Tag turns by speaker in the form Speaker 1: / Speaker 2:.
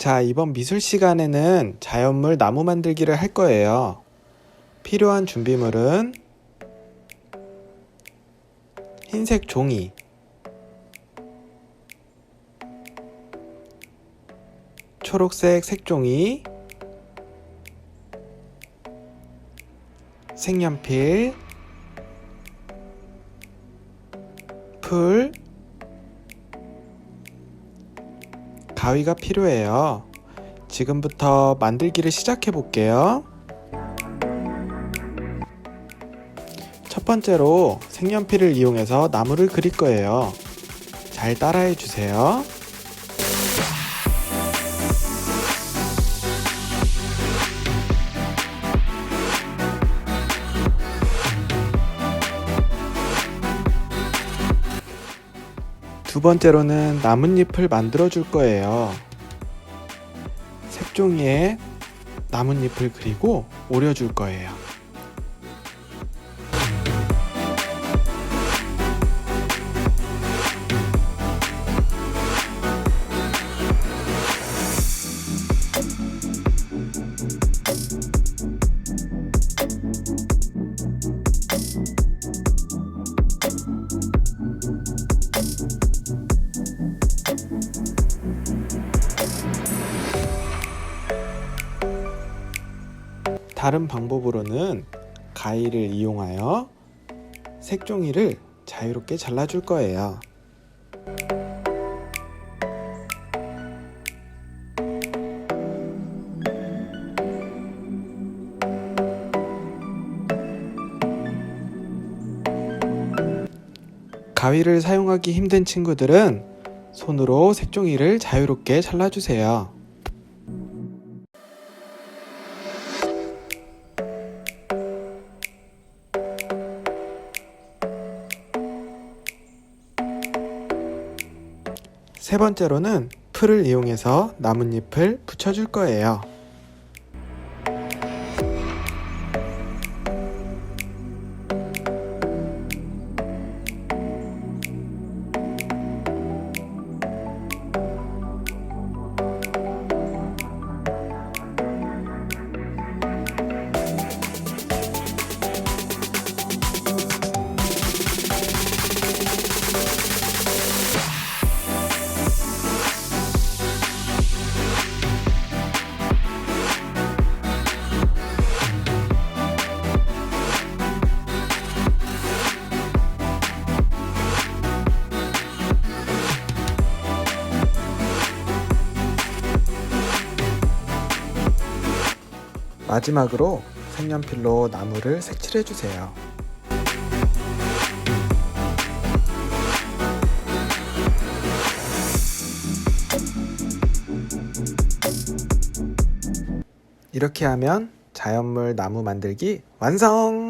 Speaker 1: 자, 이번 미술 시간에는 자연물 나무 만들기를 할 거예요. 필요한 준비물은 흰색 종이, 초록색 색종이, 색연필, 풀, 가위가 필요해요. 지금부터 만들기를 시작해 볼게요. 첫 번째로 색연필을 이용해서 나무를 그릴 거예요. 잘 따라해 주세요. 두 번째로는 나뭇잎을 만들어 줄 거예요. 색종이에 나뭇잎을 그리고 오려 줄 거예요. 다른 방법으로는 가위를 이용하여 색종이를 자유롭게 잘라줄 거예요. 가위를 사용하기 힘든 친구들은 손으로 색종이를 자유롭게 잘라주세요. 세 번째로는 풀을 이용해서 나뭇잎을 붙여줄 거예요. 마지막으로 색연필로 나무를 색칠해 주세요. 이렇게 하면 자연물 나무 만들기 완성!